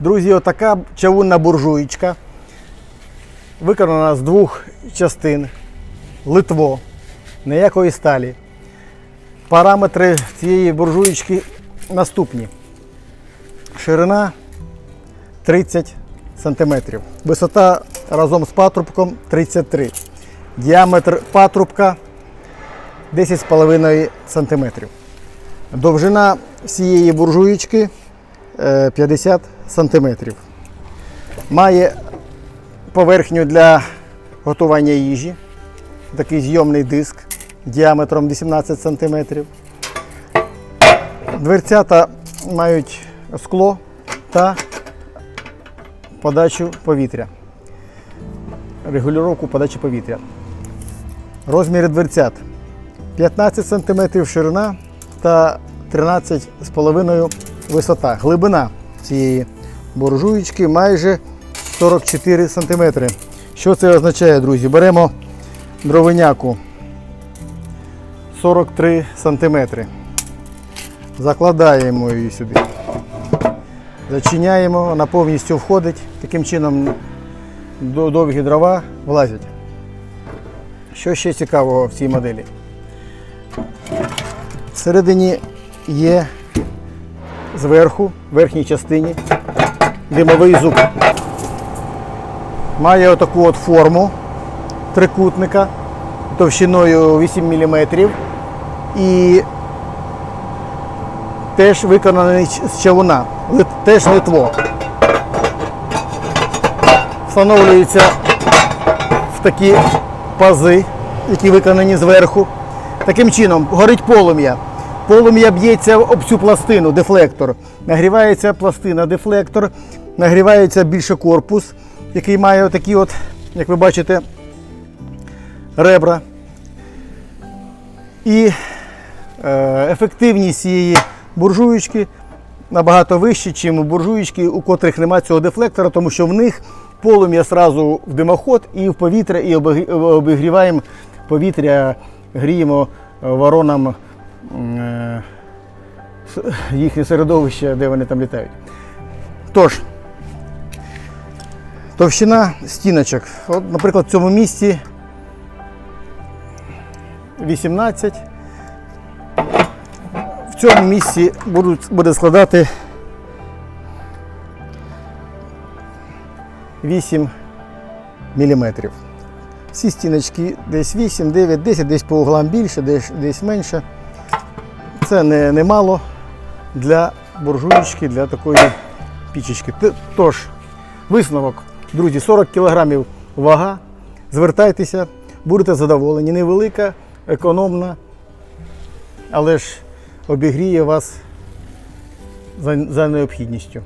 Друзі, отака чавунна буржуєчка. Виконана з двох частин. Литво. Ніякої сталі. Параметри цієї буржуєчки наступні. Ширина 30 см. Висота разом з патрубком 33 Діаметр патрубка 10,5 см. Довжина всієї буржуєчки е, 50 см. Має поверхню для готування їжі, такий зйомний диск діаметром 18 см. Дверцята мають скло та подачу повітря. Регулювання подачі повітря. Розміри дверцят 15 см ширина та 13,5 висота. Глибина цієї буржуєчки майже 44 см. Що це означає, друзі? Беремо дровиняку 43 см. Закладаємо її сюди. Зачиняємо, вона повністю входить. Таким чином довгі дрова влазять. Що ще цікавого в цій моделі? Всередині є зверху, в верхній частині, димовий зуб. Має отаку от форму трикутника товщиною 8 мм і теж виконаний з чавуна, теж литво. Встановлюється в такі пази, які виконані зверху. Таким чином горить полум'я. Полум'я б'ється об цю пластину, дефлектор. Нагрівається пластина, дефлектор, нагрівається більше корпус, який має отакі, от, як ви бачите, ребра. І е, ефективність цієї буржуєчки набагато вища, ніж у буржуєчки, у котрих немає цього дефлектора, тому що в них полум'я сразу в димоход і в повітря, і обігріваємо повітря, гріємо е, воронам е, їхнє середовище, де вони там літають. Тож, товщина стіночок. От, наприклад, в цьому місці 18. В цьому місці будуть, буде складати 8 мм. Всі стіночки десь 8, 9, 10, десь по углам більше, десь, десь менше. Це не, не мало для буржуєчки, для такої пічечки. Тож, висновок, друзі, 40 кг вага. Звертайтеся, будете задоволені. Невелика, економна, але ж обігріє вас за, необхідністю.